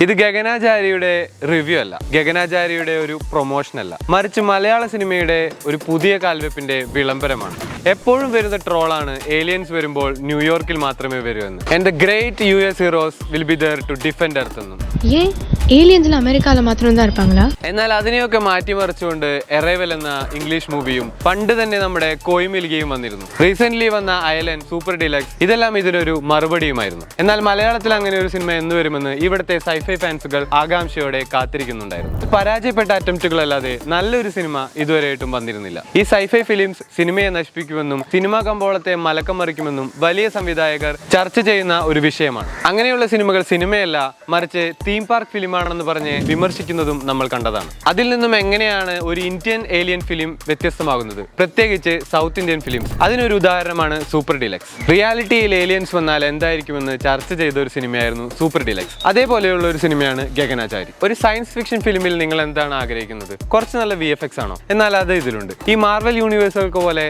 ഇത് ഗഗനാചാര്യയുടെ റിവ്യൂ അല്ല. ഗഗനാചാര്യയുടെ ഒരു പ്രൊമോഷൻ അല്ല. മറിച്ച് മലയാള സിനിമയുടെ ഒരു പുതിയ കാൽവെപ്പിന്റെ വിളംബരമാണ്. എപ്പോഴും വരുന്ന ട്രോളാണ് ഏലിയൻസ് വരുമ്പോൾ ന്യൂയോർക്കിൽ മാത്രമേ വരൂ എന്ന് എന്റെ great U S heroes will be there to defend earth എന്നും ஏன் ஏலியன்ஸ்ல அமெரிக்கால மாத்திரம் தான் இருப்பாங்களா എന്നാൽ അതിനെയൊക്കെ മാറ്റിമറിച്ചുകൊണ്ട് എറൈവൽ എന്ന ഇംഗ്ലീഷ് മൂവിയും പണ്ട് തന്നെ നമ്മുടെ കോയിമിൽഗയും വന്നിരുന്നു റീസെന്റ് വന്ന അയലൻഡ് സൂപ്പർ ഡിലക്സ് ഇതെല്ലാം ഇതിനൊരു മറുപടിയുമായിരുന്നു എന്നാൽ മലയാളത്തിൽ അങ്ങനെ ഒരു സിനിമ എന്ന് വരുമെന്ന് ഇവിടുത്തെ സൈഫൈ ഫാൻസുകൾ ആകാംക്ഷയോടെ കാത്തിരിക്കുന്നുണ്ടായിരുന്നു പരാജയപ്പെട്ട അറ്റംപ്റ്റുകളല്ലാതെ നല്ലൊരു സിനിമ ഇതുവരെയായിട്ടും വന്നിരുന്നില്ല ഈ സൈഫൈ ഫിലിംസ് സിനിമയെ നശിപ്പിക്കുമെന്നും സിനിമാ കമ്പോളത്തെ മലക്കം മറിക്കുമെന്നും വലിയ സംവിധായകർ ചർച്ച ചെയ്യുന്ന ഒരു വിഷയമാണ്. അങ്ങനെയുള്ള സിനിമകൾ സിനിമയല്ല മറിച്ച് തീം പാർക്ക് ഫിലിമാണെന്ന് പറഞ്ഞ് വിമർശിക്കുന്നതും നമ്മൾ കണ്ടതാണ്. അതിൽ നിന്നും എങ്ങനെയാണ് ഒരു ഇന്ത്യൻ ഏലിയൻ ഫിലിം വ്യത്യസ്തമാകുന്നത്? പ്രത്യേകിച്ച് സൗത്ത് ഇന്ത്യൻ ഫിലിംസ് അതിനൊരു ഉദാഹരണമാണ് സൂപ്പർ ഡിലക്സ് റിയാലിറ്റിയിൽ ഏലിയൻസ് വന്നാൽ എന്തായിരിക്കുമെന്ന് ചർച്ച ചെയ്ത ഒരു സിനിമയായിരുന്നു സൂപ്പർ ഡിലക്സ് അതേപോലെയുള്ള ഒരു സിനിമയാണ് ഗഗനാചാരി. ഒരു സയൻസ് ഫിക്ഷൻ ഫിലിമിൽ നിങ്ങൾ എന്താണ് ആഗ്രഹിക്കുന്നത്? കുറച്ച് നല്ല വി എഫ് എക്സ് ആണോ? എന്നാൽ അത് ഇതിലുണ്ട്. ഈ മാർവൽ യൂണിവേഴ്സുകൾക്ക് പോലെ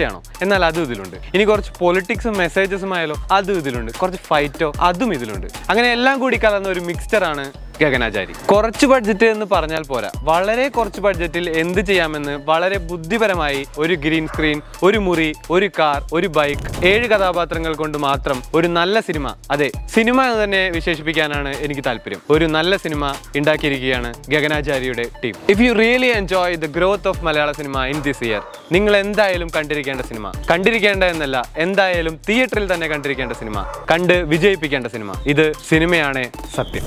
തമാശയാണോ എന്നാൽ അതും ഇതിലുണ്ട്. ഇനി കുറച്ച് പൊളിറ്റിക്സും മെസ്സേജസും ആയാലോ അതും ഇതിലുണ്ട്. കുറച്ച് ഫൈറ്റോ അതും ഇതിലുണ്ട്. അങ്ങനെ എല്ലാം കൂടി കലർന്ന ഒരു മിക്സ്ചർ ആണ് ഗഗനാചാരി. കുറച്ച് ബഡ്ജറ്റ് എന്ന് പറഞ്ഞാൽ പോരാ. വളരെ കുറച്ച് ബഡ്ജറ്റിൽ എന്ത് ചെയ്യാമെന്ന് വളരെ ബുദ്ധിപരമായി ഒരു ഗ്രീൻ സ്ക്രീൻ ഒരു മുറി ഒരു കാർ ഒരു ബൈക്ക് ഏഴ് കഥാപാത്രങ്ങൾ കൊണ്ട് മാത്രം ഒരു നല്ല സിനിമ അതെ സിനിമ എന്ന് തന്നെ വിശേഷിപ്പിക്കാനാണ് എനിക്ക് താല്പര്യം. ഒരു നല്ല സിനിമ ഉണ്ടാക്കിയിരിക്കുകയാണ് ഗഗനാചാരിയുടെ team if you really enjoy the growth of Malayala cinema in this year നിങ്ങൾ എന്തായാലും കണ്ടിരിക്കേണ്ട സിനിമ കണ്ടിരിക്കേണ്ട എന്നല്ല എന്തായാലും തിയേറ്ററിൽ തന്നെ കണ്ടിരിക്കേണ്ട സിനിമ കണ്ട് വിജയിപ്പിക്കേണ്ട സിനിമ ഇത് സിനിമയാണ് സത്യം.